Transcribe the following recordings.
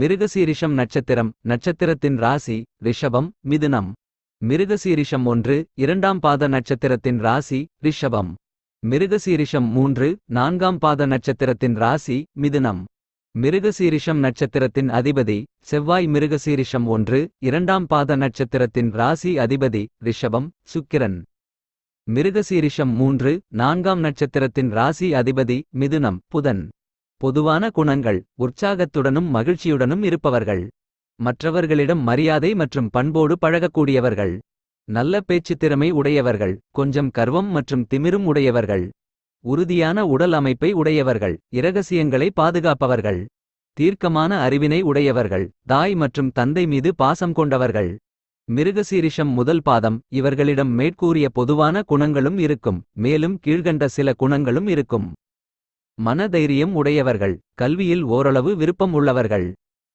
மிருகசீரிஷம் நட்சத்திரம் நட்சத்திரத்தின் ராசி ரிஷபம் மிதுனம். மிருகசீரிஷம் ஒன்று இரண்டாம் பாத நட்சத்திரத்தின் ராசி ரிஷபம். மிருகசீரிஷம் மூன்று நான்காம் பாத நட்சத்திரத்தின் ராசி மிதுனம். மிருகசீரிஷம் நட்சத்திரத்தின் அதிபதி செவ்வாய் மிருகசீரிஷம் ஒன்று இரண்டாம் பாத நட்சத்திரத்தின் ராசி அதிபதி ரிஷபம் சுக்கிரன். மிருகசீரிஷம் மூன்று நான்காம் நட்சத்திரத்தின் ராசி அதிபதி மிதுனம் புதன். பொதுவான குணங்கள் உற்சாகத்துடனும் மகிழ்ச்சியுடனும் இருப்பவர்கள். மற்றவர்களிடம் மரியாதை மற்றும் பண்போடு பழகக்கூடியவர்கள். நல்ல பேச்சுத் திறமை உடையவர்கள் கொஞ்சம் கர்வம் மற்றும் திமிரும் உடையவர்கள். உறுதியான உடல் அமைப்பை உடையவர்கள் இரகசியங்களை பாதுகாப்பவர்கள். தீர்க்கமான அறிவினை உடையவர்கள் தாய் மற்றும் தந்தை மீது பாசம் கொண்டவர்கள். மிருகசீரிஷம் முதல் பாதம் இவர்களிடம் மேற்கூறிய பொதுவான குணங்களும் இருக்கும் மேலும் கீழ்கண்ட சில குணங்களும் இருக்கும். மனதைரியம் உடையவர்கள் கல்வியில் ஓரளவு விருப்பம் உள்ளவர்கள்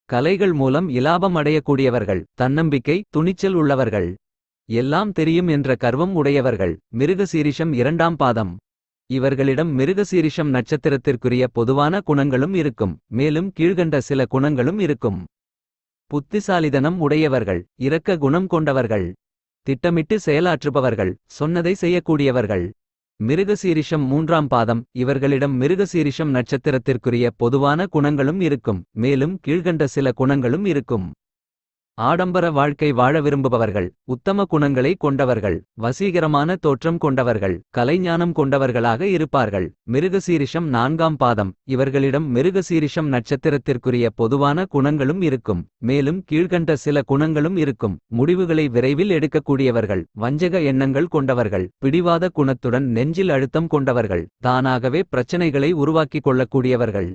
கலைகள் மூலம் இலாபம் அடையக்கூடியவர்கள் தன்னம்பிக்கை துணிச்சல் உள்ளவர்கள். எல்லாம் தெரியும் என்ற கர்வம் உடையவர்கள். மிருகசீரிஷம் இரண்டாம் பாதம். இவர்களிடம் மிருகசீரிஷம் நட்சத்திரத்திற்குரிய பொதுவான குணங்களும் இருக்கும். மேலும் கீழ்கண்ட சில குணங்களும் இருக்கும். புத்திசாலிதனம் உடையவர்கள் இரக்க குணம் கொண்டவர்கள் திட்டமிட்டு செயலாற்றுபவர்கள் சொன்னதை செய்யக்கூடியவர்கள். மிருகசீரிஷம் மூன்றாம் பாதம். இவர்களிடம் மிருகசீரிஷம் நட்சத்திரத்திற்குரிய பொதுவான குணங்களும் இருக்கும். மேலும் கீழ்கண்ட சில குணங்களும் இருக்கும். ஆடம்பர வாழ்க்கை வாழ விரும்புபவர்கள் உத்தம குணங்களை கொண்டவர்கள் வசீகரமான தோற்றம் கொண்டவர்கள் கலைஞானம் கொண்டவர்களாக இருப்பார்கள். மிருகசீரிஷம் நான்காம் பாதம். இவர்களிடம் மிருகசீரிஷம் நட்சத்திரத்திற்குரிய பொதுவான குணங்களும் இருக்கும். மேலும் கீழ்கண்ட சில குணங்களும் இருக்கும். முடிவுகளை விரைவில் எடுக்கக்கூடியவர்கள் வஞ்சக எண்ணங்கள் கொண்டவர்கள் பிடிவாத குணத்துடன் நெஞ்சில் அழுத்தம் கொண்டவர்கள் தானாகவே பிரச்சனைகளை உருவாக்கிக் கொள்ளக்கூடியவர்கள்.